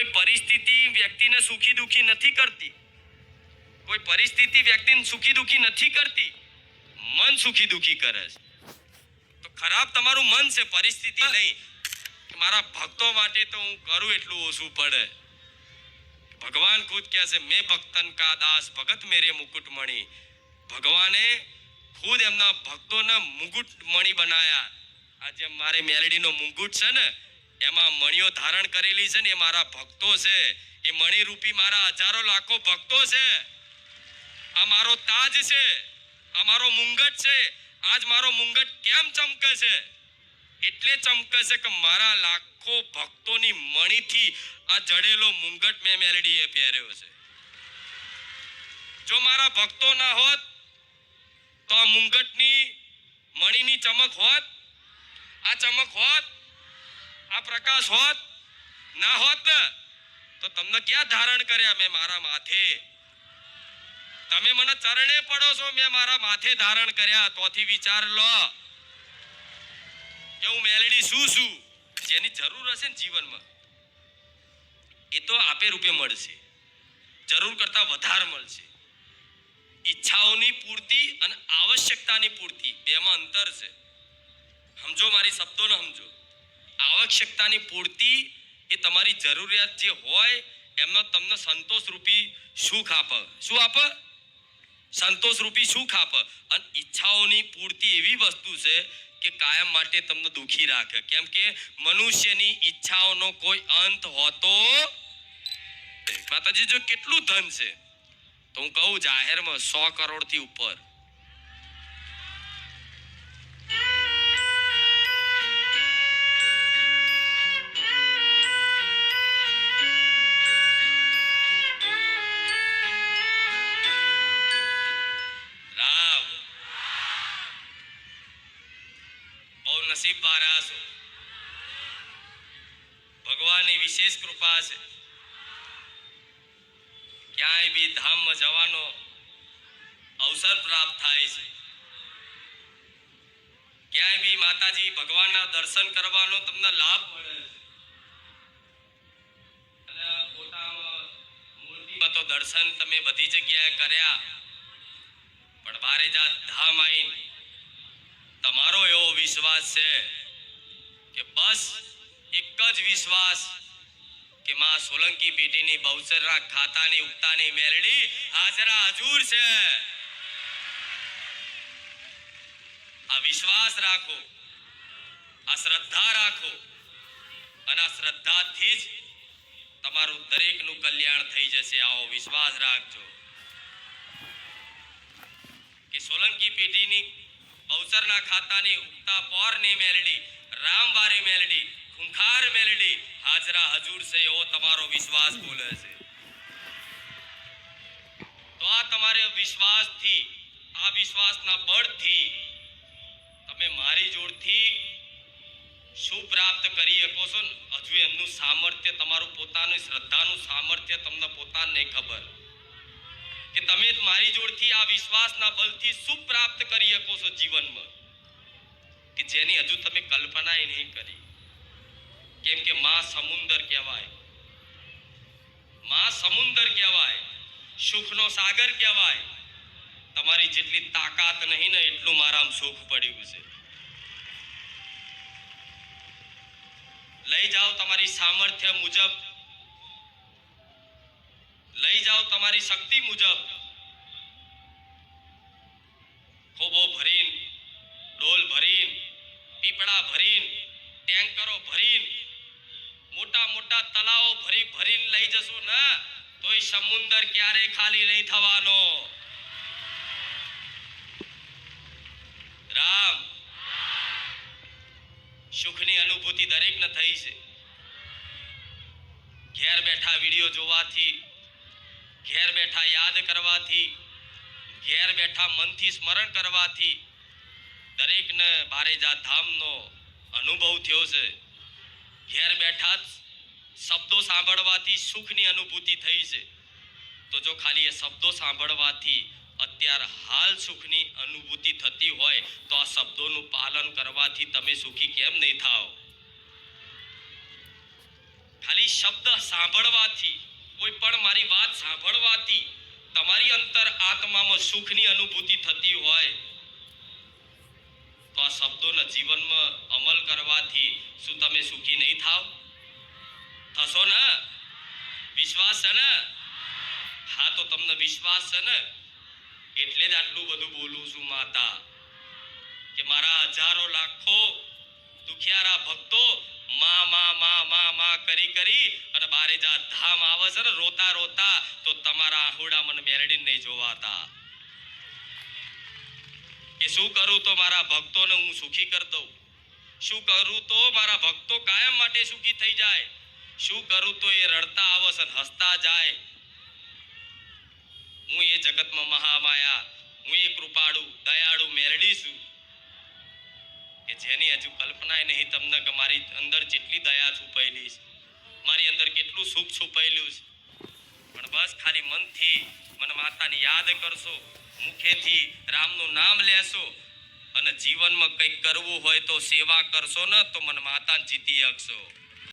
કોઈ પરિસ્થિતિ વ્યક્તિને સુખી દુખી નથી કરતી. કોઈ પરિસ્થિતિ વ્યક્તિને સુખી દુખી નથી કરતી મન સુખી દુખી કરે છે. તો ખરાબ તમારું મન છે પરિસ્થિતિ નહીં. મારા ભક્તો માટે તો હું કરું એટલું ઓછું પડે. ભગવાન ખુદ કહે છે મેં ભક્તન કા દાસ ભગત મેરે મુકુટમણી ભગવાને ખુદ એમના ભક્તોના મુકુટમણી બનાયા. આજે મારે મેલડીનો મુકુટ છે ને એમાં મણીઓ ધારણ કરેલી છે ને એ મારા ભક્તો છે. એ મણીરૂપી મારા હજારો લાખો ભક્તો છે. આ મારો તાજ છે. આ મારો મુંગટ છે. આજ મારો મુંગટ કેમ ચમકે છે? એટલે ચમકે છે કે મારા લાખો ભક્તોની મણીથી આ જડેલો મુંગટ મેં મેલડીએ પહેર્યો છે. જો મારા ભક્તો ના હોત, તો આ મુંગટની, મણીની ચમક હોત, આ ચમક હોત પ્રકાશ હોત, ના હોત ને, તો તમને ક્યાં ધારણ કર્યા મેં મારા માથે? તમે મને ચરણે પડો છો, મેં મારા માથે ધારણ કર્યા. તોથી વિચાર લો કે હું મેલડી શું છું? જેની જરૂર હશે ને જીવનમાં. એ તો આપે રૂપે મળશે. જરૂર કરતા વધારે મળશે. ઈચ્છાઓની પૂર્તિ અને આવશ્યકતાની પૂર્તિ બેમાં અંતર છે. સમજો મારી શબ્દોને, સમજો. આવશ્યકતાની પૂર્તિ એ તમારી જરૂરિયાત જે હોય એમનો તમને સંતોષરૂપી સુખ આપ. શું આપ? સંતોષરૂપી સુખ આપ. અને ઈચ્છાઓની પૂર્તિ એવી વસ્તુ છે કે કાયમ માટે તમને દુખી રાખે. કેમ કે મનુષ્યની ઈચ્છાઓનો કોઈ અંત હોતો. માતાજી, જો કેટલું ધન છે, તો હું કહું જાહેરમાં સો કરોડથી ઉપર નસીબ વાળા છો ભગવાનની વિશેષ કૃપા છે. ક્યાંય બી ધામમાં જવાનો અવસર પ્રાપ્ત થાય છે. ક્યાંય બી માતાજી ભગવાનના દર્શન કરવાનો તમને લાભ મળે છે. અને તો દર્શન તમે બધી જગ્યાએ કર્યા. પણ બારે જાત ધામ આઈન તમારો એવો વિશ્વાસ છે કે બસ એક જ વિશ્વાસ કે માં સોલંકી પેઢીની બહુચરના ખાતાની ઉગતાની મેલડી હાજરા હજુર છે. આ વિશ્વાસ રાખો, આ શ્રદ્ધા રાખો અને આ શ્રદ્ધાથી જ તમારું દરેકનું કલ્યાણ થઈ જશે. આવો વિશ્વાસ રાખજો. કે સોલંકી પેઢીની બહુચરના ખાતાની ઉગતા પોરની મેલડી, રામવારી મેલડી, ખૂંખાર મેલડી, હાજરા હજુર છે એવો તમારો વિશ્વાસ બોલે છે. તો આ તમારે વિશ્વાસથી, આ વિશ્વાસના બળથી તમે મારી જોડથી શું પ્રાપ્ત કરી શકો છો? હજુ એમનું સામર્થ્ય, તમારું પોતાનું શ્રદ્ધાનું સામર્થ્ય તમને પોતાને ખબર. કે તમે મારી જોડથી આ વિશ્વાસના બળથી શું પ્રાપ્ત કરી શકો છો જીવનમાં. કે જેની હજુ તમે કલ્પનાય નહીં કરી. કેમ કે માં સમુંદર કહેવાય. માં સમુંદર કહેવાય. સુખનો સાગર કહેવાય. તમારી જેટલી તાકાત નહીં ને એટલું મારામાં સુખ પડ્યું છે. લઈ જાઓ તમારી સામર્થ્ય મુજબ. લઈ જાઓ તમારી શક્તિ મુજબ. ખોબો ભરીન, ડોલ ભરીન, પીપળા ભરીન, ટેન્કરો ભરીન, મોટા મોટા તલાવો ભરી ભરીને લઈ જશો ને, તોય સમુંદર ક્યારે ખાલી નહીં થવાનો. રામ. સુખની અનુભૂતિ દરેકને થઈ છે. ઘેર બેઠા વીડિયો જોવાથી ઘેર બેઠા યાદ કરવાથી, ઘેર બેઠા મનથી સ્મરણ કરવાથી દરેકને બારેજા ધામનો અનુભવ થયો છે. ઘેર બેઠા જ શબ્દો સાંભળવાથી સુખની અનુભૂતિ થઈ છે. તો જો ખાલી એ શબ્દો સાંભળવાથી અત્યાર હાલ સુખની અનુભૂતિ થતી હોય, તો આ શબ્દોનું પાલન કરવાથી તમે સુખી કેમ નહીં થાઓ? ખાલી શબ્દ સાંભળવાથી કોઈ પણ મારી વાત સાંભળવાથી તમારી અંતર આત્મામાં સુખની અનુભૂતિ થતી હોય. તો આ શબ્દોના જીવનમાં અમલ કરવાથી શું તમે સુખી નહીં થાવ? થશો ને? વિશ્વાસ છે ને? હા, તો તમને વિશ્વાસ છે ને? એટલે જ આટલું બધું બોલું છું માતા, કે મારા હજારો લાખો દુખિયારા ભક્તો મા મા મા મા મા કરી કરી બારે જા ધામ આવે છે ને, રોતા રોતા તો તમારા આહુડા મને મેરડીને નહીં જોવાતા. કે શું કરું તો મારા ભક્તોને હું સુખી કરી દઉં? શું કરું તો મારા ભક્તો કાયમ માટે સુખી થઈ જાય? શું કરું તો એ રડતા આવે છે હસતા જાય? હું એ જગતમાં મહામાયા, હું એ કૃપાળુ, દયાળુ, મેરડી છું. કે જેની હજુ કલ્પનાય નહીં, તમને કે મારી અંદર જેટલી દયા છુપાયેલી છે. મારી અંદર કેટલું સુખ છુપાયેલું છે. પણ બસ ખાલી મનથી મને માતાને યાદ કરશો, મુખેથી રામનું નામ લેશો અને જીવનમાં કંઈક કરવું હોય તો સેવા કરશો ને તો મને માતાને જીતી શકશો